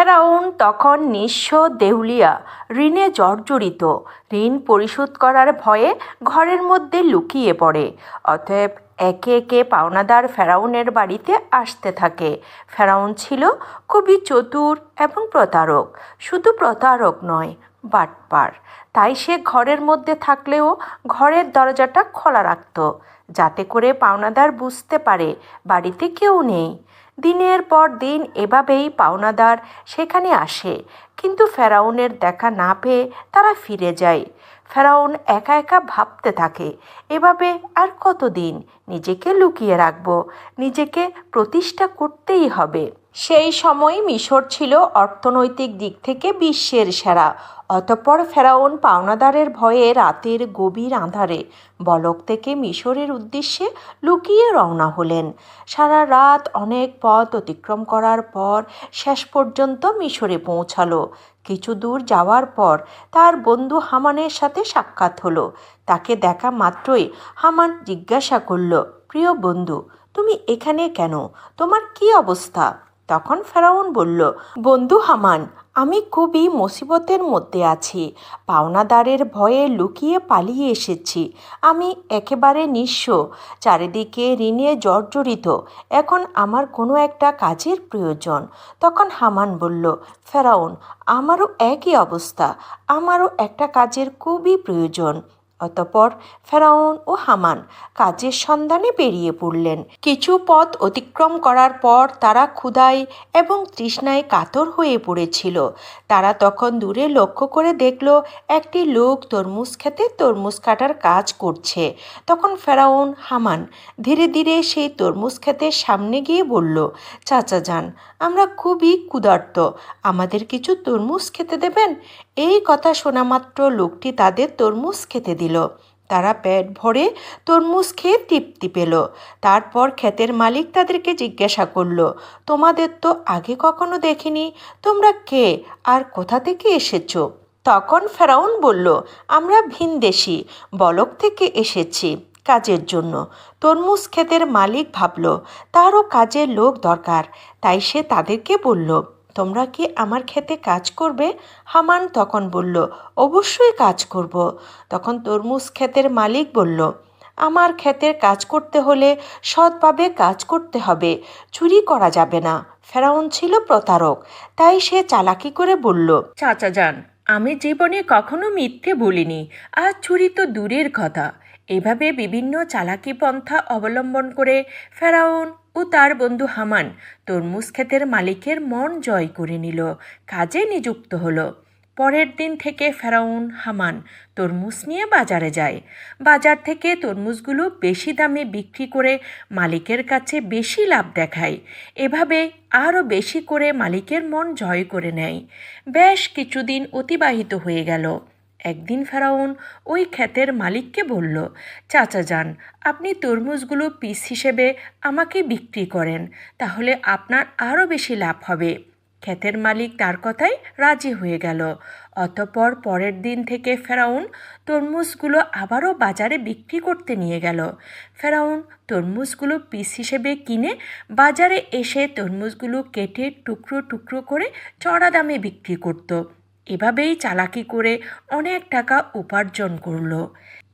ফেরাউন তখন নিঃস্ব দেউলিয়া, ঋণে জর্জরিত। ঋণ পরিশোধ করার ভয়ে ঘরের মধ্যে লুকিয়ে পড়ে। অতএব একে একে পাওনাদার ফেরাউনের বাড়িতে আসতে থাকে। ফেরাউন ছিল খুবই চতুর এবং প্রতারক। শুধু প্রতারক নয়, বাটপার। তাই সে ঘরের মধ্যে থাকলেও ঘরের দরজাটা খোলা রাখত। যাতে করে পাওনাদার বুঝতে পারে, বাড়িতে কেউ নেই। দিনের পর দিন এভাবেই পাওনাদার সেখানে আসে। কিন্তু ফেরাউনের দেখা না পেয়ে তারা ফিরে যায়। ফেরাউন একা একা ভাবতে থাকে, এভাবে আর কতদিন নিজেকে লুকিয়ে রাখব? নিজেকে প্রতিষ্ঠা করতেই হবে। সেই সময় মিশর ছিল অর্থনৈতিক দিক থেকে বিশ্বের সেরা। অতঃপর ফেরাউন পাওনাদারের ভয়ে রাতের গভীর আঁধারে বলক থেকে মিশরের উদ্দেশ্যে লুকিয়ে রওনা হলেন। সারা রাত অনেক পথ অতিক্রম করার পর শেষ পর্যন্ত মিশরে পৌঁছালো। কিছু দূর যাওয়ার পর তার বন্ধু হামানের সাথে সাক্ষাৎ হলো। তাকে দেখা মাত্রই হামান জিজ্ঞাসা করল, প্রিয় বন্ধু, তুমি এখানে কেন? তোমার কি অবস্থা? তখন ফেরাউন বলল, বন্ধু হামান, আমি খুবই মুসিবতের মধ্যে আছি। পাওনাদারের ভয়ে লুকিয়ে পালিয়ে এসেছি। আমি একেবারে নিঃস্ব। চারিদিকে ঋণে জর্জরিত। এখন আমার কোনো একটা কাজের প্রয়োজন। তখন হামান বলল, ফেরাউন, আমারও একই অবস্থা। আমারও একটা কাজের খুবই প্রয়োজন। অতপর ফেরাউন ও হামান কাজের সন্ধানে বেরিয়ে পড়লেন। কিছু পথ অতিক্রম করার পর তারা ক্ষুধায় এবং তৃষ্ণায় কাতর হয়ে পড়েছিল। তারা তখন দূরে লক্ষ্য করে দেখল, একটি লোক তরমুজ খেতে তরমুজ কাটার কাজ করছে। তখন ফেরাউন হামান ধীরে ধীরে সেই তরমুজ ক্ষেতের সামনে গিয়ে বলল, চাচা যান, আমরা খুবই ক্ষুধার্ত। আমাদের কিছু তরমুজ খেতে দেবেন? এই কথা শোনা মাত্র লোকটি তাদের তরমুজ খেতে দিল। তারা পেট ভরে তরমুজ খেয়ে তৃপ্তি পেল। তারপর ক্ষেতের মালিক তাদেরকে জিজ্ঞাসা করল, তোমাদের তো আগে কখনো দেখিনি, তোমরা কে আর কোথা থেকে এসেছ? তখন ফেরাউন বলল, আমরা ভিনদেশি বলক থেকে এসেছি কাজের জন্য। তরমুজ ক্ষেতের মালিক ভাবল, তারও কাজের লোক দরকার। তাই সে তাদেরকে বলল তোমরা কি আমার ক্ষেতে কাজ করবে? হামান তখন বলল, অবশ্যই কাজ করব। তখন তরমুজ ক্ষেতের মালিক বলল, আমার ক্ষেতের কাজ করতে হলে সৎভাবে কাজ করতে হবে, চুরি করা যাবে না। ফেরাউন ছিল প্রতারক, তাই সে চালাকি করে বলল, চাচা যান, আমি জীবনে কখনো মিথ্যে বলিনি, আর চুরি তো দূরের কথা। এভাবে বিভিন্ন চালাকি পন্থা অবলম্বন করে ফেরাউন ও তার বন্ধু হামান তরমুজ ক্ষেতের মালিকের মন জয় করে নিল, কাজে নিযুক্ত হলো। পরের দিন থেকে ফেরাউন, হামান তরমুজ নিয়ে বাজারে যায়। বাজার থেকে তরমুজগুলো বেশি দামে বিক্রি করে মালিকের কাছে বেশি লাভ দেখায়। এভাবে আরও বেশি করে মালিকের মন জয় করে নেয়। বেশ কিছুদিন অতিবাহিত হয়ে গেল। একদিন ফেরাউন ওই ক্ষেতের মালিককে বলল, চাচা যান, আপনি তরমুজগুলো পিস হিসেবে আমাকে বিক্রি করেন, তাহলে আপনার আরও বেশি লাভ হবে। ক্ষেতের মালিক তার কথাই রাজি হয়ে গেল। অতপর পরের দিন থেকে ফেরাউন তরমুজগুলো আবারও বাজারে বিক্রি করতে নিয়ে গেল। ফেরাউন তরমুজগুলো পিস হিসেবে কিনে বাজারে এসে তরমুজগুলো কেটে টুকরো টুকরো করে চড়া দামে বিক্রি করতো। এভাবেই চালাকি করে অনেক টাকা উপার্জন করল।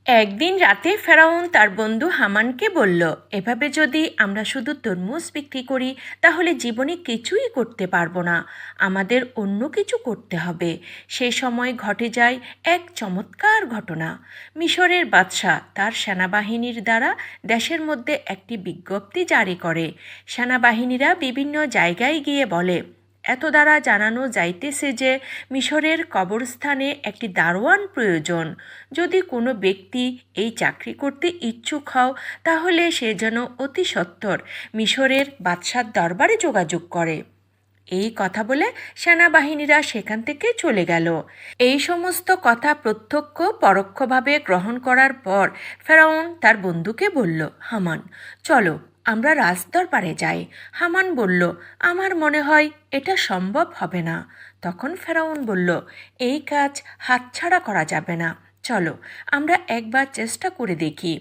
একদিন রাতে ফেরাউন তার বন্ধু হামানকে বলল, এভাবে যদি আমরা শুধু তরমুজ বিক্রি করি, তাহলে জীবনে কিছুই করতে পারব না। আমাদের অন্য কিছু করতে হবে। সে সময় ঘটে যায় এক চমৎকার ঘটনা। মিশরের বাদশাহ তার সেনাবাহিনীর দ্বারা দেশের মধ্যে একটি বিজ্ঞপ্তি জারি করে। সেনাবাহিনীরা বিভিন্ন জায়গায় গিয়ে বলে এত দ্বারা জানানো যাইতেছে যে মিশরের কবরস্থানে একটি দারোয়ান প্রয়োজন। যদি কোনো ব্যক্তি এই চাকরি করতে ইচ্ছুক হও, তাহলে সে যেন অতি সত্বর মিশরের বাদশার দরবারে যোগাযোগ করে। এই কথা বলে সেনাবাহিনীরা সেখান থেকে চলে গেল। এই সমস্ত কথা প্রত্যক্ষ পরোক্ষভাবে গ্রহণ করার পর ফেরাউন তার বন্ধুকে বলল, হামান, চলো। আমরা রাজদরবারে যাই। হামান বলল, আমার মনে হয় এটা সম্ভব হবে না। তখন ফেরাউন বলল, এই কাজ হাতছাড়া করা যাবে না। চলো, আমরা একবার চেষ্টা করে দেখি।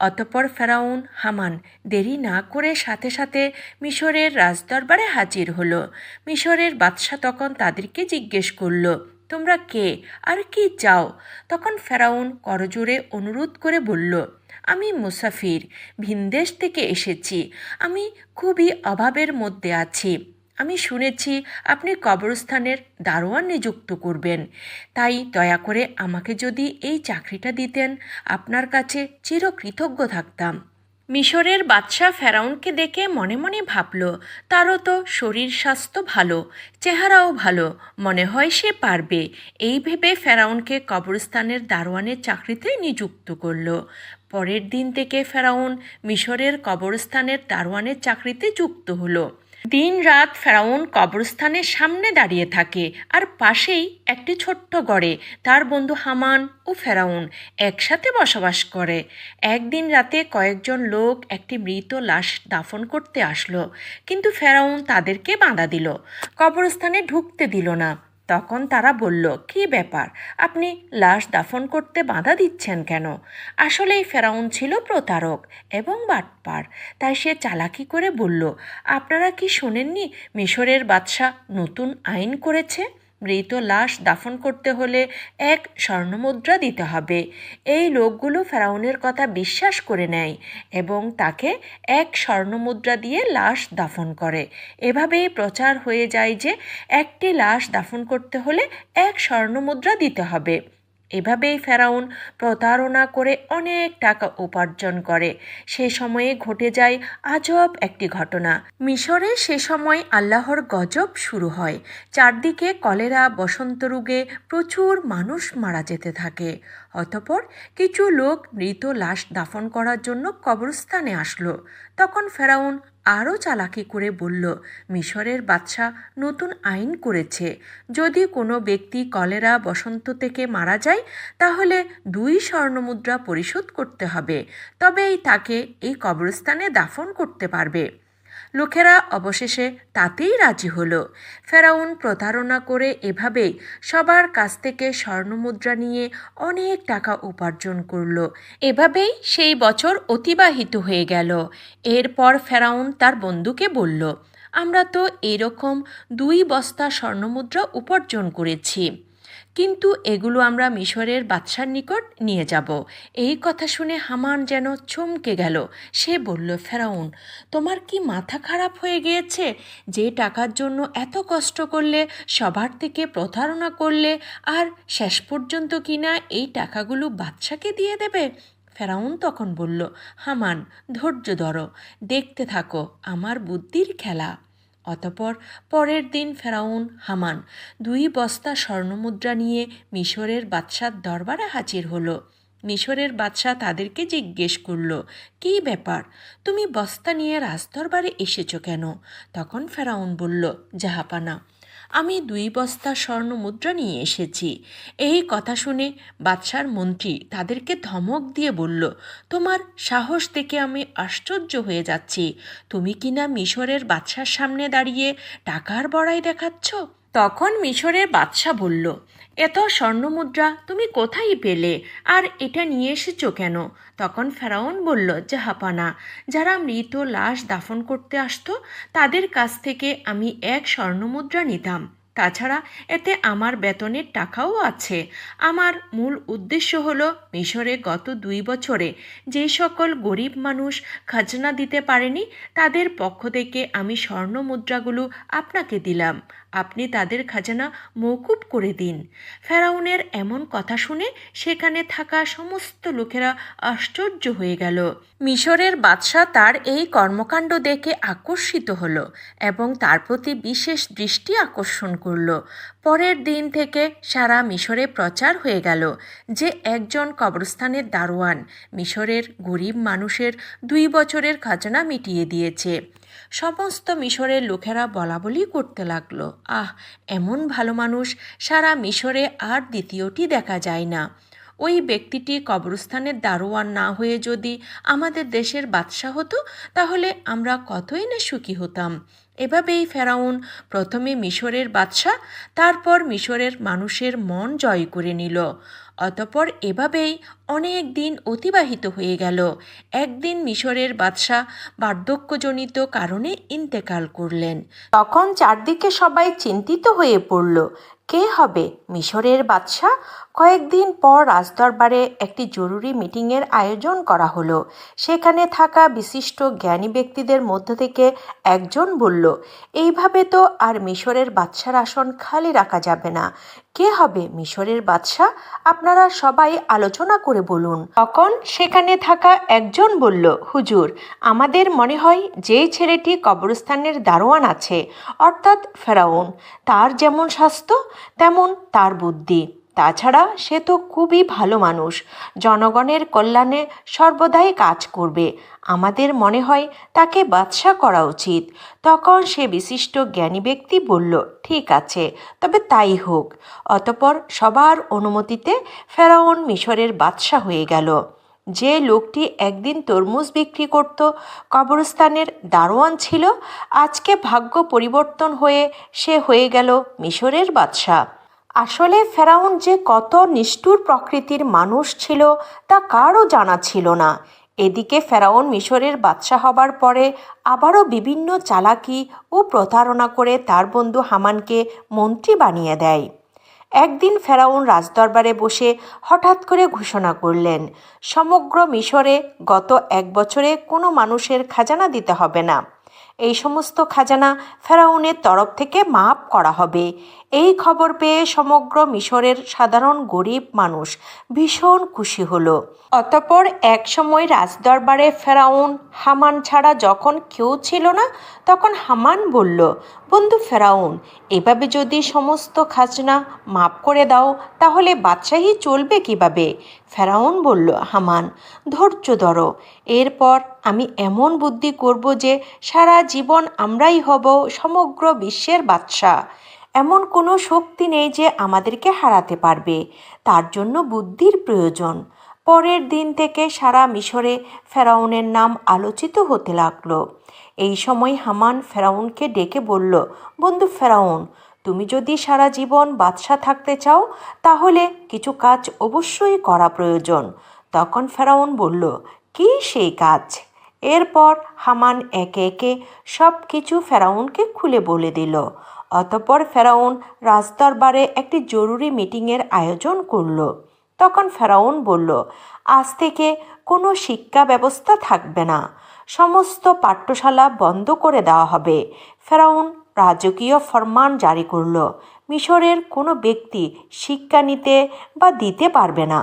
অতঃপর ফেরাউন, হামান দেরি না করে সাথে সাথে মিশরের রাজদরবারে হাজির হলো। মিশরের বাদশাহ তখন তাদেরকে জিজ্ঞেস করল তোমরা কে? আর কি চাও? তখন ফেরাউন করজোরে অনুরোধ করে বলল, আমি মুসাফির ভিনদেশ থেকে এসেছি। আমি খুবই অভাবের মধ্যে আছি। আমি শুনেছি আপনি কবরস্থানের দারোয়ান নিযুক্ত করবেন। তাই দয়া করে আমাকে যদি এই চাকরিটা দিতেন, আপনার কাছে চিরকৃতজ্ঞ থাকতাম। মিশরের বাদশাহ ফেরাউনকে দেখে মনে মনে ভাবল, তারও তো শরীর স্বাস্থ্য ভালো, চেহারাও ভালো, মনে হয় সে পারবে। এই ভেবে ফেরাউনকে কবরস্থানের দারোয়ানের চাকরিতে নিযুক্ত করল। পরের দিন থেকে ফেরাউন মিশরের কবরস্থানের দারোয়ানের চাকরিতে যুক্ত হলো। দিন রাত ফেরাউন কবরস্থানের সামনে দাঁড়িয়ে থাকে আর পাশেই একটি ছোট্ট গড়ে তার বন্ধু হামান ও ফেরাউন একসাথে বসবাস করে। একদিন রাতে কয়েকজন লোক একটি মৃত লাশ দাফন করতে আসলো, কিন্তু ফেরাউন তাদেরকে বাঁধা দিল। কবরস্থানে ঢুকতে দিল না। তখন তারা বলল, কি ব্যাপার? আপনি লাশ দাফন করতে বাধা দিচ্ছেন কেন? আসলেই ফেরাউন ছিল প্রতারক এবং বাটপার। তাই সে চালাকি করে বলল, আপনারা কি শোনেননি মিশরের বাদশাহ নতুন আইন করেছে? মৃত লাশ দাফন করতে হলে এক স্বর্ণমুদ্রা দিতে হবে। এই লোকগুলো ফেরাউনের কথা বিশ্বাস করে নেয় এবং তাকে এক স্বর্ণমুদ্রা দিয়ে লাশ দাফন করে। এভাবেই প্রচার হয়ে যায় যে একটি লাশ দাফন করতে হলে এক স্বর্ণমুদ্রা দিতে হবে। এভাবেই ফেরাউন প্রতারণা করে অনেক টাকা উপার্জন করে। সে সময়ে ঘটে যায় আজব একটি ঘটনা। মিশরে সে সময় আল্লাহর গজব শুরু হয়। চারদিকে কলেরা, বসন্ত রোগে প্রচুর মানুষ মারা যেতে থাকে। অতপর কিছু লোক মৃত লাশ দাফন করার জন্য কবরস্থানে আসলো। তখন ফেরাউন আরও চালাকি করে বলল, মিশরের বাদশাহ নতুন আইন করেছে। যদি কোনো ব্যক্তি কলেরা বসন্ত থেকে মারা যায়, তাহলে দুই স্বর্ণমুদ্রা পরিশোধ করতে হবে। তবেই তাকে এই কবরস্থানে দাফন করতে পারবে। লোকেরা অবশেষে তাতেই রাজি হলো। ফেরাউন প্রতারণা করে এভাবেই সবার কাছ থেকে স্বর্ণমুদ্রা নিয়ে অনেক টাকা উপার্জন করল। এভাবেই সেই বছর অতিবাহিত হয়ে গেল। এরপর ফেরাউন তার বন্ধুকে বলল, আমরা তো এরকম দুই বস্তা স্বর্ণমুদ্রা উপার্জন করেছি। কিন্তু এগুলো আমরা মিশরের বাদশার নিকট নিয়ে যাব। এই কথা শুনে হামান যেন চমকে গেল। সে বলল, ফেরাউন, তোমার কি মাথা খারাপ হয়ে গিয়েছে? যে টাকার জন্য এত কষ্ট করলে, সবার থেকে প্রতারণা করলে, আর শেষ পর্যন্ত কিনা এই টাকাগুলো বাদশাকে দিয়ে দেবে? ফেরাউন তখন বলল, হামান, ধৈর্য ধরো। দেখতে থাকো, আমার বুদ্ধির খেলা। অতপর পরের দিন ফেরাউন হামান দুই বস্তা স্বর্ণমুদ্রা নিয়ে মিশরের বাদশার দরবারে হাজির হলো। মিশরের বাদশাহ তাদেরকে জিজ্ঞেস করল, কি ব্যাপার? তুমি বস্তা নিয়ে রাজদরবারে এসেছ কেন? তখন ফেরাউন বলল, জাহাপানা আমি দুই বস্তা স্বর্ণ মুদ্রা নিয়ে এসেছি। এই কথা শুনে বাদশার মন্ত্রী তাদেরকে ধমক দিয়ে বলল, তোমার সাহস দেখে আমি আশ্চর্য হয়ে যাচ্ছি। তুমি কিনা মিশরের বাদশার সামনে দাঁড়িয়ে টাকার বড়াই দেখাচ্ছ? তখন মিশরের বাদশাহ বলল, এত স্বর্ণমুদ্রা তুমি কোথায় পেলে? আর এটা নিয়ে এসেছ কেন? তখন ফেরাউন বলল, জাহাপানা, যারা মৃত লাশ দাফন করতে আসতো, তাদের কাছ থেকে আমি এক স্বর্ণমুদ্রা নিতাম। তাছাড়া এতে আমার বেতনের টাকাও আছে। আমার মূল উদ্দেশ্য হল মিশরে গত দুই বছরে যে সকল গরিব মানুষ খাজনা দিতে পারেনি, তাদের পক্ষ থেকে আমি স্বর্ণ মুদ্রাগুলো আপনাকে দিলাম। আপনি তাদের খাজানা মৌকুব করে দিন। ফেরাউনের এমন কথা শুনে সেখানে থাকা সমস্ত লোকেরা আশ্চর্য হয়ে গেল। মিশরের বাদশাহ তার এই কর্মকাণ্ড দেখে আকর্ষিত হলো এবং তার প্রতি বিশেষ দৃষ্টি আকর্ষণ করল। পরের দিন থেকে সারা মিশরে প্রচার হয়ে গেল যে একজন কবরস্থানের দারোয়ান মিশরের গরিব মানুষের দুই বছরের খাজনা মিটিয়ে দিয়েছে। সমস্ত মিশরের লোকেরা বলা বলি করতে লাগল। আহ, এমন ভালো মানুষ সারা মিশরে আর দ্বিতীয়টি দেখা যায় না। ওই ব্যক্তিটি কবরস্থানের দারোয়ান না হয়ে যদি আমাদের দেশের বাদশাহ হতো, তাহলে আমরা কতই না সুখী হতাম। এভাবেই ফেরাউন প্রথমে মিশরের বাদশাহ, তারপর মিশরের মানুষের মন জয় করে নিল। অতপর এভাবেই অনেক দিন অতিবাহিত হয়ে গেল। একদিন মিশরের বাদশাহ বার্ধক্যজনিত কারণে ইন্তেকাল করলেন। তখন চারদিকে সবাই চিন্তিত হয়ে পড়ল, কে হবে মিশরের বাদশাহ? কয়েকদিন পর রাজদরবারে একটি জরুরি মিটিংয়ের আয়োজন করা হলো। সেখানে থাকা বিশিষ্ট জ্ঞানী ব্যক্তিদের মধ্য থেকে একজন বলল, এইভাবে তো আর মিশরের বাদশার আসন খালি রাখা যাবে না। কে হবে মিশরের বাদশাহ? আপনারা সবাই আলোচনা করে বলুন। তখন সেখানে থাকা একজন বলল, হুজুর, আমাদের মনে হয় যেই ছেলেটি কবরস্থানের দারোয়ান আছে, অর্থাৎ ফেরাউন। তার যেমন স্বাস্থ্য, তেমন তার বুদ্ধি। তাছাড়া সে তো খুবই ভালো মানুষ। জনগণের কল্যাণে সর্বদাই কাজ করবে। আমাদের মনে হয় তাকে বাদশা করা উচিত। তখন সে বিশিষ্ট জ্ঞানী ব্যক্তি বলল, ঠিক আছে, তবে তাই হোক। অতপর সবার অনুমতিতে ফেরাউন মিশরের বাদশা হয়ে গেল। যে লোকটি একদিন তরমুজ বিক্রি করত, কবরস্থানের দারোয়ান ছিল, আজকে ভাগ্য পরিবর্তন হয়ে সে হয়ে গেল মিশরের বাদশাহ আসলে ফেরাউন যে কত নিষ্ঠুর প্রকৃতির মানুষ ছিল, তা কারও জানা ছিল না। এদিকে ফেরাউন মিশরের বাদশাহ হবার পরে আবারও বিভিন্ন চালাকি ও প্রতারণা করে তার বন্ধু হামানকে মন্ত্রী বানিয়ে দেয়। একদিন ফেরাউন রাজদরবারে বসে হঠাৎ করে ঘোষণা করলেন, সমগ্র মিশরে গত এক বছরে কোনো মানুষের খাজানা দিতে হবে না। এই সমস্ত খাজানা ফেরাউনের তরফ থেকে মাপ করা হবে। এই খবর পেয়ে সমগ্র মিশরের সাধারণ গরিব মানুষ ভীষণ খুশি হল। অতপর এক সময় রাজদরবারে ফেরাউন হামান ছাড়া যখন কেউ ছিল না, তখন হামান বলল বন্ধু ফেরাউন, এভাবে যদি সমস্ত খাজনা মাপ করে দাও, তাহলে বাদশাহী চলবে কীভাবে? ফেরাউন বলল, হামান, ধৈর্য ধরো। এরপর আমি এমন বুদ্ধি করব যে সারা জীবন আমরাই হব সমগ্র বিশ্বের বাদশাহ। এমন কোনো শক্তি নেই যে আমাদেরকে হারাতে পারবে। তার জন্য বুদ্ধির প্রয়োজন। পরের দিন থেকে সারা মিশরে ফেরাউনের নাম আলোচিত হতে লাগল। এই সময় হামান ফেরাউনকে ডেকে বলল, বন্ধু ফেরাউন, তুমি যদি সারা জীবন বাদশাহ থাকতে চাও, তাহলে কিছু কাজ অবশ্যই করা প্রয়োজন। তখন ফেরাউন বলল, কি সেই কাজ? এরপর হামান একে একে সব কিছু ফেরাউনকে খুলে বলে দিল। অতপর ফেরাউন রাজদরবারে একটি জরুরি মিটিংয়ের আয়োজন করল। তখন ফেরাউন বলল, আজ থেকে কোনো শিক্ষা ব্যবস্থা থাকবে না। সমস্ত পাঠ্যশালা বন্ধ করে দেওয়া হবে। ফেরাউন রাজকীয় ফরমান জারি করল। মিশরের কোনো ব্যক্তি শিক্ষা নিতে বা দিতে পারবে না।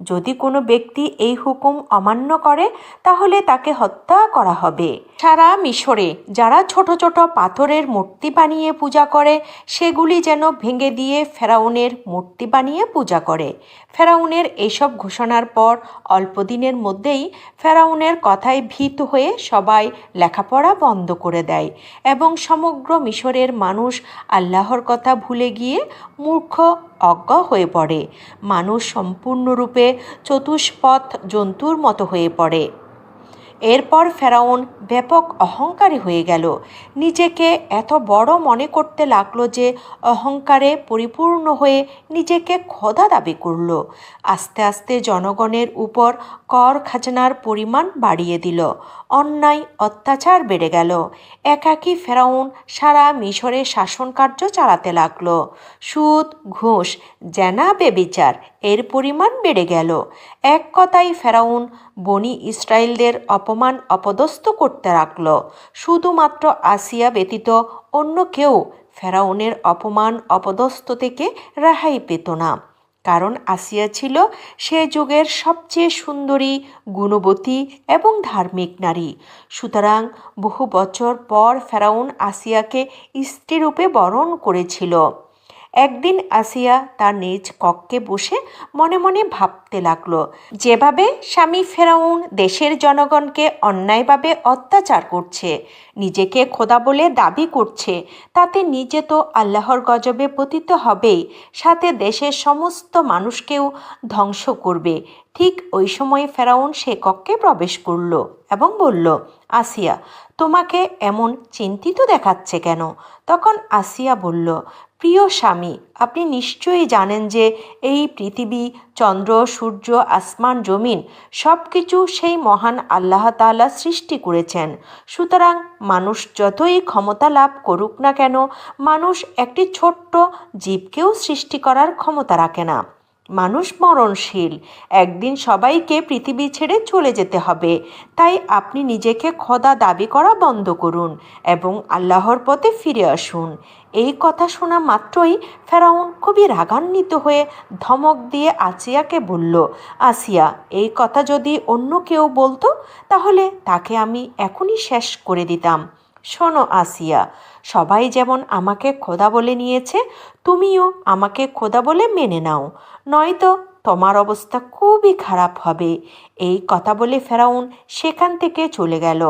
যদি কোনো ব্যক্তি এই হুকুম অমান্য করে, তাহলে তাকে হত্যা করা হবে। সারা মিশরে যারা ছোট ছোট পাথরের মূর্তি বানিয়ে পূজা করে, সেগুলি যেন ভেঙে দিয়ে ফেরাউনের মূর্তি বানিয়ে পূজা করে। ফেরাউনের এইসব ঘোষণার পর অল্প দিনের মধ্যেই ফেরাউনের কথায় ভীত হয়ে সবাই লেখাপড়া বন্ধ করে দেয় এবং সমগ্র মিশরের মানুষ আল্লাহর কথা ভুলে গিয়ে মূর্খ অজ্ঞ হয়ে পড়ে। মানুষ সম্পূর্ণরূপে চতুষ্পথ জন্তুর মতো হয়ে পড়ে। এরপর ফেরাউন ব্যাপক অহংকারী হয়ে গেল। নিজেকে এত বড় মনে করতে লাগল যে অহংকারে পরিপূর্ণ হয়ে নিজেকে খোদা দাবি করল। আস্তে আস্তে জনগণের উপর কর খাজনার পরিমাণ বাড়িয়ে দিল। অন্যায়, অত্যাচার বেড়ে গেল। একাকী ফেরাউন সারা মিশরে শাসন কার্য চালাতে লাগল। সুদ, ঘুষ, জেনা, বেবিচার এর পরিমাণ বেড়ে গেল। এক কথায় ফেরাউন বনি ইসরায়েলদের অপমান অপদস্থ করতে রাখল শুধুমাত্র আসিয়া ব্যতীত অন্য কেউ ফেরাউনের অপমান অপদস্থ থেকে রেহাই পেত না। কারণ আসিয়া ছিল সে যুগের সবচেয়ে সুন্দরী, গুণবতী এবং ধার্মিক নারী। সুতরাং বহু বছর পর ফেরাউন আসিয়াকে স্ত্রীরূপে বরণ করেছিল। একদিন আসিয়া তার নিজ কক্ষে বসে মনে মনে ভাবতে লাগল, যেভাবে স্বামী ফেরাউন দেশের জনগণকে অন্যায়ভাবে অত্যাচার করছে, নিজেকে খোদা বলে দাবি করছে, তাতে নিজে তো আল্লাহর গজবে পতিত হবেই, সাথে দেশের সমস্ত মানুষকেও ধ্বংস করবে। ঠিক ওই সময় ফেরাউন সে কক্ষে প্রবেশ করল এবং বলল, আসিয়া, তোমাকে এমন চিন্তিত দেখাচ্ছে কেন? তখন আসিয়া বলল প্রিয় স্বামী, আপনি নিশ্চয়ই জানেন যে এই পৃথিবী, চন্দ্র, সূর্য, আসমান, জমিন সব কিছু সেই মহান আল্লাহ তালা সৃষ্টি করেছেন। সুতরাং মানুষ যতই ক্ষমতা লাভ করুক না কেন, মানুষ একটি ছোট্ট জীবকেও সৃষ্টি করার ক্ষমতা রাখে না। মানুষ মরণশীল। একদিন সবাইকে পৃথিবী ছেড়ে চলে যেতে হবে। তাই আপনি নিজেকে খোদা দাবি করা বন্ধ করুন এবং আল্লাহর পথে ফিরে আসুন। এই কথা শোনা মাত্রই ফেরাউন খুবই রাগান্বিত হয়ে ধমক দিয়ে আসিয়াকে বলল, আসিয়া, এই কথা যদি অন্য কেউ বলতো, তাহলে তাকে আমি এখনই শেষ করে দিতাম। শোনো, আসিয়া। সবাই যেমন আমাকে খোদা বলে নিয়েছে, তুমিও আমাকে খোদা বলে মেনে নাও। নয়তো তোমার অবস্থা খুবই খারাপ হবে। এই কথা বলে ফেরাউন সেখান থেকে চলে গেল।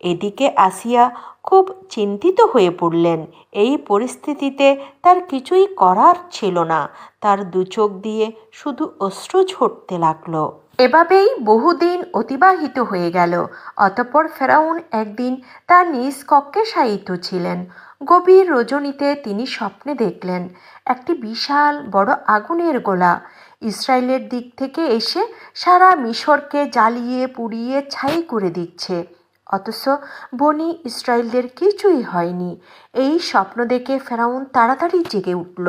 এদিকে আসিয়া খুব চিন্তিত হয়ে পড়লেন। এই পরিস্থিতিতে তার কিছুই করার ছিল না। তার দু চোখ দিয়ে শুধু অশ্রু ঝরতে লাগল। এভাবেই বহুদিন অতিবাহিত হয়ে গেল। অতঃপর ফেরাউন একদিন তার নিজ কক্ষে শায়িত ছিলেন। গভীর রজনীতে তিনি স্বপ্নে দেখলেন একটি বিশাল বড় আগুনের গোলা। ইসরায়েলের দিক থেকে এসে সারা মিশরকে জ্বালিয়ে পুড়িয়ে ছাই করে দিচ্ছে। অথচ বনি ইসরায়েলদের কিছুই হয়নি। এই স্বপ্ন দেখে ফেরাউন তাড়াতাড়ি জেগে উঠল।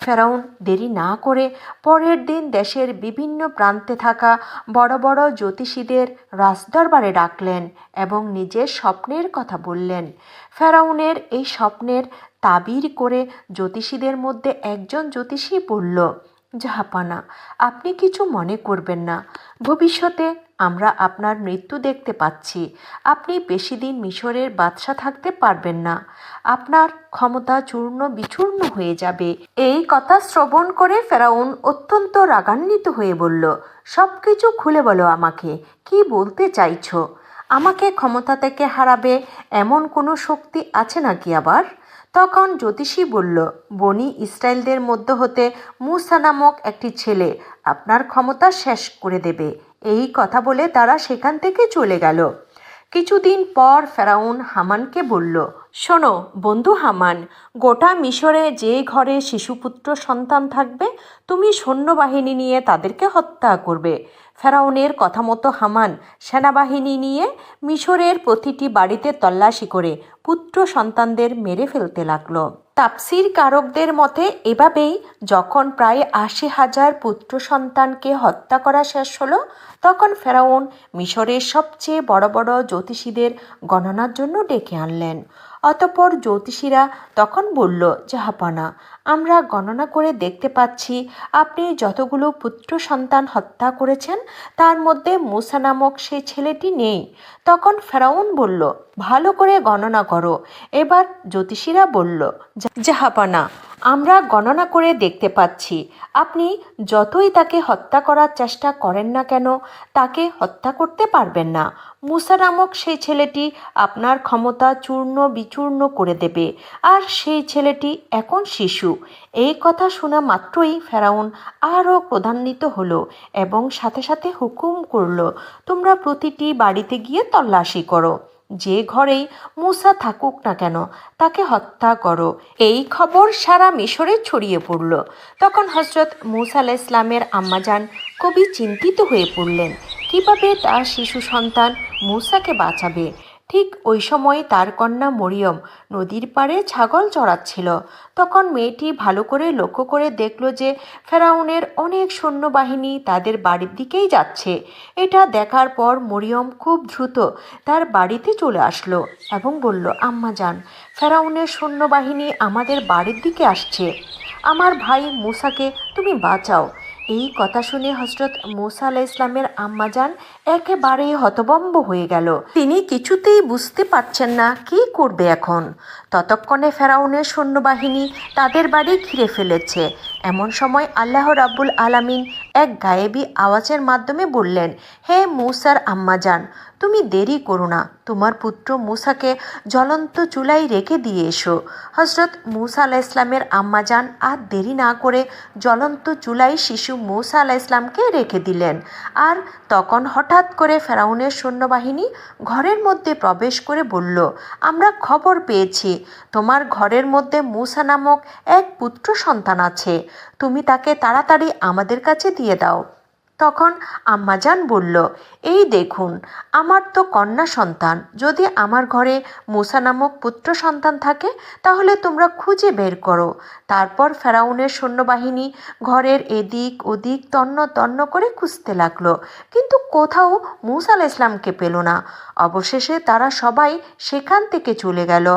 ফেরাউন দেরি না করে পরের দিন দেশের বিভিন্ন প্রান্তে থাকা বড় বড় জ্যোতিষীদের রাজদরবারে ডাকলেন এবং নিজের স্বপ্নের কথা বললেন। ফেরাউনের এই স্বপ্নের তাবির করে জ্যোতিষীদের মধ্যে একজন জ্যোতিষী বলল জাহাপানা, আপনি কিছু মনে করবেন না। ভবিষ্যতে আমরা আপনার মৃত্যু দেখতে পাচ্ছি। আপনি বেশি দিন মিশরের বাদশা থাকতে পারবেন না। আপনার ক্ষমতা চূর্ণ বিচূর্ণ হয়ে যাবে। এই কথা শ্রবণ করে ফেরাউন অত্যন্ত রাগান্বিত হয়ে বলল সব কিছু খুলে বলো আমাকে, কি বলতে চাইছো? আমাকে ক্ষমতা থেকে হারাবে এমন কোনো শক্তি আছে নাকি আবার? তখন জ্যোতিষী বলল, বনি ইসরায়েলদের মধ্য হতে মুসা নামক একটি ছেলে আপনার ক্ষমতা শেষ করে দেবে। এই কথা বলে তারা সেখান থেকে চলে গেল। কিছুদিন পর ফেরাউন হামানকে বলল, শোনো বন্ধু হামান, গোটা মিশরে যে ঘরে শিশুপুত্র সন্তান থাকবে, তুমি সৈন্যবাহিনী নিয়ে তাদেরকে হত্যা করবে। ফেরাউনের কথা মতো হামান সেনাবাহিনী নিয়ে মিশরের প্রতিটি বাড়িতে তল্লাশি করে পুত্র সন্তানদের মেরে ফেলতে লাগল। তাপসির কারকদের মতে, এভাবেই যখন প্রায় আশি হাজার পুত্র সন্তানকে হত্যা করা শেষ হলো, তখন ফেরাউন মিশরের সবচেয়ে বড় বড় জ্যোতিষীদের গণনার জন্য ডেকে আনলেন। অতপর জ্যোতিষীরা তখন বলল জাহাপানা আমরা গণনা করে দেখতে পাচ্ছি, আপনি যতগুলো পুত্র সন্তান হত্যা করেছেন, তার মধ্যে মুসা নামক সে ছেলেটি নেই। তখন ফেরাউন বলল, ভালো করে গণনা করো। এবার জ্যোতিষীরা বলল জাহাপানা আমরা গণনা করে দেখতে পাচ্ছি, আপনি যতই তাকে হত্যা করার চেষ্টা করেন না কেন, তাকে হত্যা করতে পারবেন না। মুসা নামক সেই ছেলেটি আপনার ক্ষমতা চূর্ণ বিচূর্ণ করে দেবে, আর সেই ছেলেটি এখন শিশু। এই কথা শোনা মাত্রই ফেরাউন আরও প্রধান্বিত হলো এবং সাথে সাথে হুকুম করল, তোমরা প্রতিটি বাড়িতে গিয়ে তল্লাশি করো। যে ঘরেই মুসা থাকুক না কেন, তাকে হত্যা করো। এই খবর সারা মিশরে ছড়িয়ে পড়ল। তখন হজরত মুসা আলাহ ইসলামের আম্মাজান কবি চিন্তিত হয়ে পড়লেন, কীভাবে তার শিশু সন্তান মুসাকে বাঁচাবে? ঠিক ওই সময় তার কন্যা মরিয়ম নদীর পাড়ে ছাগল চড়াচ্ছিল। তখন মেয়েটি ভালো করে লক্ষ্য করে দেখল যে ফেরাউনের অনেক সৈন্যবাহিনী তাদের বাড়ির দিকেই যাচ্ছে। এটা দেখার পর মরিয়ম খুব দ্রুত তার বাড়িতে চলে আসলো এবং বলল, আম্মা যান, ফেরাউনের সৈন্যবাহিনী আমাদের বাড়ির দিকে আসছে। আমার ভাই মুসাকে তুমি বাঁচাও। এই কথা শুনে হজরত মুসা আলাহ ইসলামের আম্মাজান একেবারেই হতবম্ব হয়ে গেল। তিনি কিছুতেই বুঝতে পারছেন না কি করবে এখন। ততক্ষণে ফেরাউনের সৈন্যবাহিনী তাদের বাড়ি ঘিরে ফেলেছে। এমন সময় আল্লাহ রাব্বুল আলামিন এক গায়েবী আওয়াজের মাধ্যমে বললেন, হে মুসার আম্মাজান তুমি দেরি করো না। তোমার পুত্র মুসাকে জ্বলন্ত চুলায় রেখে দিয়ে এসো। হজরত মুসা আলাহ ইসলামের আম্মাজান আর দেরি না করে জ্বলন্ত চুলায় শিশু মুসা আলাহ ইসলামকে রেখে দিলেন। আর তখন হঠাৎ করে ফেরাউনের সৈন্যবাহিনী ঘরের মধ্যে প্রবেশ করে বলল, আমরা খবর পেয়েছি, তোমার ঘরের মধ্যে মুসা নামক এক পুত্র সন্তান আছে। তুমি তাকে তাড়াতাড়ি আমাদের কাছে দিয়ে দাও। তখন আম্মাজান বলল, এই দেখুন, আমার তো কন্যা সন্তান। যদি আমার ঘরে মুসা নামক পুত্র সন্তান থাকে, তাহলে তোমরা খুঁজে বের করো। তারপর ফেরাউনের সৈন্যবাহিনী ঘরের এদিক ওদিক তন্ন তন্ন করে খুঁজতে লাগল। কিন্তু কোথাও মুসা আল ইসলামকে পেল না। অবশেষে তারা সবাই সেখান থেকে চলে গেল।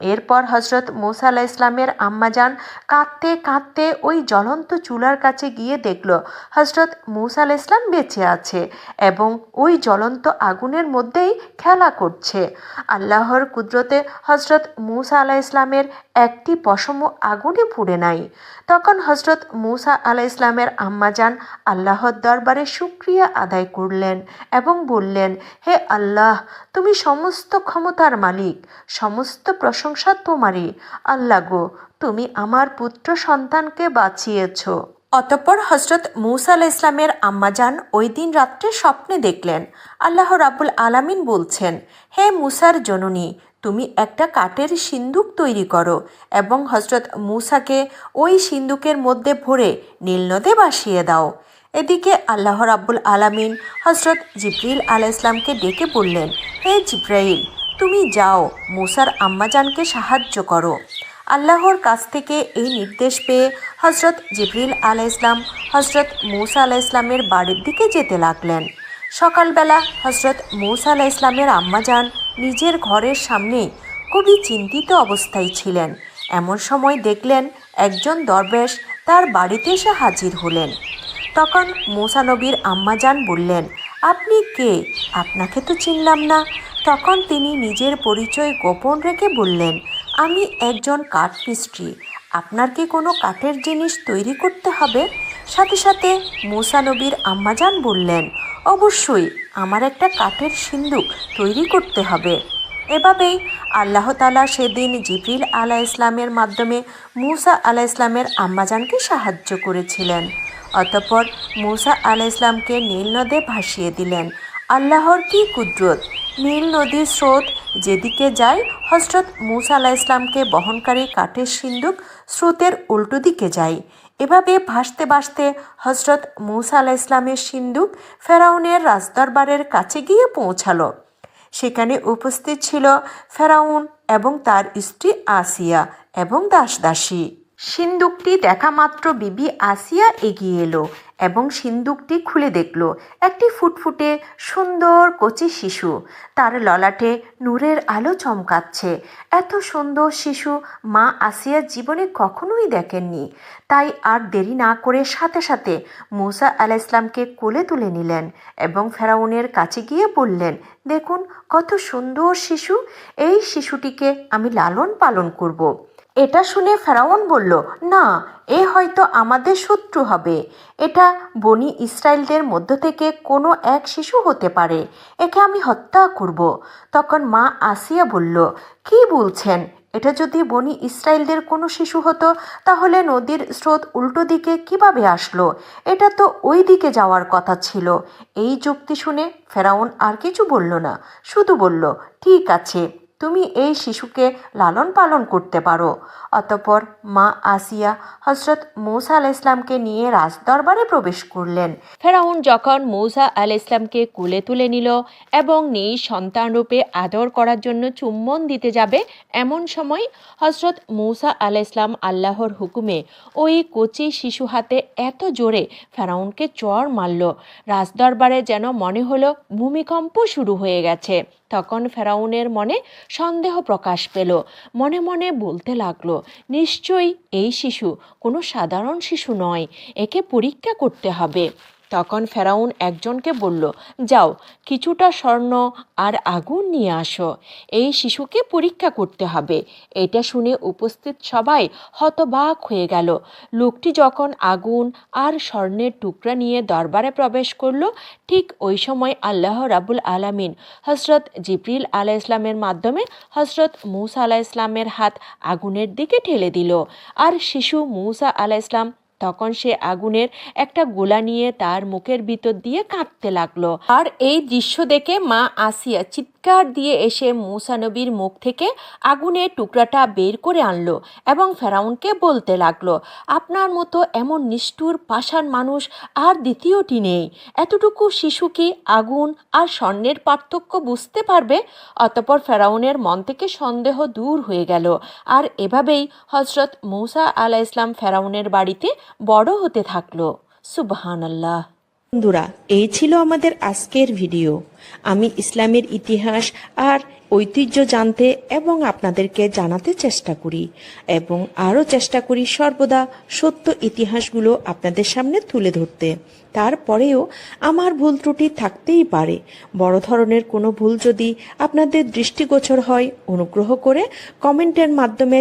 এরপর হজরত মুসা আলাহ ইসলামের আম্মাজান কাঁদতে কাঁদতে ওই জ্বলন্ত চুলার কাছে গিয়ে দেখল হজরত মুসা ইসলাম বেঁচে আছে এবং ওই জ্বলন্ত আগুনের মধ্যেই খেলা করছে। আল্লাহর কুদরতে হজরত মুসা আলাহ ইসলামের একটি পশম আগুনে পুড়ে নাই। তখন হজরত মুসা আলাহ ইসলামের আম্মাজান আল্লাহর দরবারে শুক্রিয়া আদায় করলেন এবং বললেন, হে আল্লাহ, তুমি সমস্ত ক্ষমতার মালিক, সমস্ত প্রশংসা তোমারই। আল্লাহ গো, তুমি আমার পুত্র সন্তানকে বাঁচিয়েছ। অতঃপর হজরত মুসা আলাহ ইসলামের আম্মাজান ওই দিন রাত্রে স্বপ্নে দেখলেন। আল্লাহ রাবুল আলামিন বলছেন, হে মুসার জননী, তুমি একটা কাঠের সিন্দুক তৈরি করো এবং হজরত মুসাকে ওই সিন্দুকের মধ্যে ভরে নীলনদে বাসিয়ে দাও। এদিকে আল্লাহ রাব্বুল আলামিন হজরত জিব্রিল আলাহ ইসলামকে ডেকে বললেন, হে জিব্রাইল তুমি যাও, মুসার আম্মাজানকে সাহায্য করো। আল্লাহর কাছ থেকে এই নির্দেশ পেয়ে হজরত জিবরিল আলাহ ইসলাম হজরত মৌসা আলাহ ইসলামের বাড়ির দিকে যেতে লাগলেন। সকালবেলা হজরত মৌসা আলাহ ইসলামের আম্মাজান নিজের ঘরের সামনে খুবই চিন্তিত অবস্থায় ছিলেন। এমন সময় দেখলেন একজন দরবেশ তার বাড়িতে এসে হাজির হলেন। তখন মুসা নবীর আম্মাজান বললেন, আপনি কে? আপনাকে তো চিনলাম না। তখন তিনি নিজের পরিচয় গোপন রেখে বললেন, আমি একজন কাঠ মিস্ত্রি। আপনার কি কোনো কাঠের জিনিস তৈরি করতে হবে? সাথে সাথে মুসা নবীর আম্মাজান বললেন, অবশ্যই, আমার একটা কাঠের সিন্দুক তৈরি করতে হবে। এভাবেই আল্লাহ তালা সেদিন জিবরিল আলাহ ইসলামের মাধ্যমে মুসা আলা ইসলামের আম্মাজানকে সাহায্য করেছিলেন। অতঃপর মুসা আলাহ ইসলামকে নীল নদে ভাসিয়ে দিলেন। আল্লাহর কি কুদরত? নীল নদীর স্রোত যেদিকে যায়, হজরত মুসা আলাহ ইসলামকে বহনকারী কাঠের সিন্দুক স্রোতের উল্টো দিকে যায়। এভাবে ভাসতে ভাসতে হজরত মুসা আলাহ ইসলামের সিন্দুক ফেরাউনের রাজদরবারের কাছে গিয়ে পৌঁছালো। সেখানে উপস্থিত ছিল ফেরাউন এবং তার স্ত্রী আসিয়া এবং দাসদাসী। সিন্দুকটি দেখা মাত্র বিবি আসিয়া এগিয়ে এলো এবং সিন্দুকটি খুলে দেখল একটি ফুটফুটে সুন্দর কচি শিশু। তার ললাটে নূরের আলো চমকাচ্ছে। এত সুন্দর শিশু মা আসিয়া জীবনে কখনোই দেখেননি। তাই আর দেরি না করে সাথে সাথে মুসা আলাহ ইসলামকে কোলে তুলে নিলেন এবং ফেরাউনের কাছে গিয়ে বললেন, দেখুন কত সুন্দর শিশু। এই শিশুটিকে আমি লালন পালন করব। এটা শুনে ফেরাউন বলল, না, এ হয়তো আমাদের শত্রু হবে। এটা বনি ইসরায়েলদের মধ্য থেকে কোনো এক শিশু হতে পারে। একে আমি হত্যা করব। তখন মা আসিয়া বলল, কি বলছেন? এটা যদি বনি ইসরায়েলদের কোনো শিশু হতো, তাহলে নদীর স্রোত উল্টো দিকে কীভাবে আসলো? এটা তো ওই দিকে যাওয়ার কথা ছিল। এই যুক্তি শুনে ফেরাউন আর কিছু বলল না, শুধু বলল, ঠিক আছে। তুমি এই শিশুকে লালন পালন করতে পারো। অতপর মা আসিয়া হজরত মৌসা আল ইসলামকে নিয়ে রাজদরবারে প্রবেশ করলেন। ফেরাউন যখন মৌসা আল ইসলামকে কুলে তুলে নিল এবং নিজ সন্তানরূপে আদর করার জন্য চুম্বন দিতে যাবে, এমন সময় হজরত মৌসা আল ইসলাম আল্লাহর হুকুমে ওই কচি শিশু হাতে এত জোরে ফেরাউনকে চর মারল। রাজদরবারে যেন মনে হলো ভূমিকম্প শুরু হয়ে গেছে। তখন ফেরাউনের মনে সন্দেহ প্রকাশ পেল। মনে মনে বলতে লাগল, নিশ্চয়ই এই শিশু কোনো সাধারণ শিশু নয়, একে পরীক্ষা করতে হবে। তখন ফেরাউন একজনকে বলল, যাও, কিছুটা স্বর্ণ আর আগুন নিয়ে আসো। এই শিশুকে পরীক্ষা করতে হবে। এটা শুনে উপস্থিত সবাই হতবাক হয়ে গেল। লোকটি যখন আগুন আর স্বর্ণের টুকরা নিয়ে দরবারে প্রবেশ করল, ঠিক ওই সময় আল্লাহ রাবুল আলামিন হজরত জিবরিল আলাহ ইসলামের মাধ্যমে হজরত মৌসা আলাহ ইসলামের হাত আগুনের দিকে ঠেলে দিল। আর শিশু মৌসা আলাহ ইসলাম তখন সে আগুনের একটা গোলা নিয়ে তার মুখের ভিতর দিয়ে কাঁপতে লাগল। আর এই দৃশ্য দেখে মা আসিয়া চিৎকার দিয়ে এসে মূসা নবীর মুখ থেকে আগুনের টুকরাটা বের করে আনলো এবং ফেরাউনকে বলতে লাগল, আপনার মতো এমন নিষ্ঠুর পাষাণ মানুষ আর দ্বিতীয়টি নেই। এতটুকু শিশু কি আগুন আর স্বর্ণের পার্থক্য বুঝতে পারবে? অতপর ফেরাউনের মন থেকে সন্দেহ দূর হয়ে গেল। আর এভাবেই হজরত মৌসা আলাহ ইসলাম ফেরাউনের বাড়িতে বড় হতে থাকল। সুবহান আল্লাহ বন্ধুরা, এই ছিল আমাদের আজকের ভিডিও। আমি ইসলামের ইতিহাস আর ঐতিহ্য জানতে এবং আপনাদেরকে জানাতে চেষ্টা করি এবং আরও চেষ্টা করি সর্বদা সত্য ইতিহাসগুলো আপনাদের সামনে তুলে ধরতে। তারপরেও আমার ভুল ত্রুটি থাকতেই পারে। বড় ধরনের কোনো ভুল যদি আপনাদের দৃষ্টিগোচর হয়, অনুগ্রহ করে কমেন্টের মাধ্যমে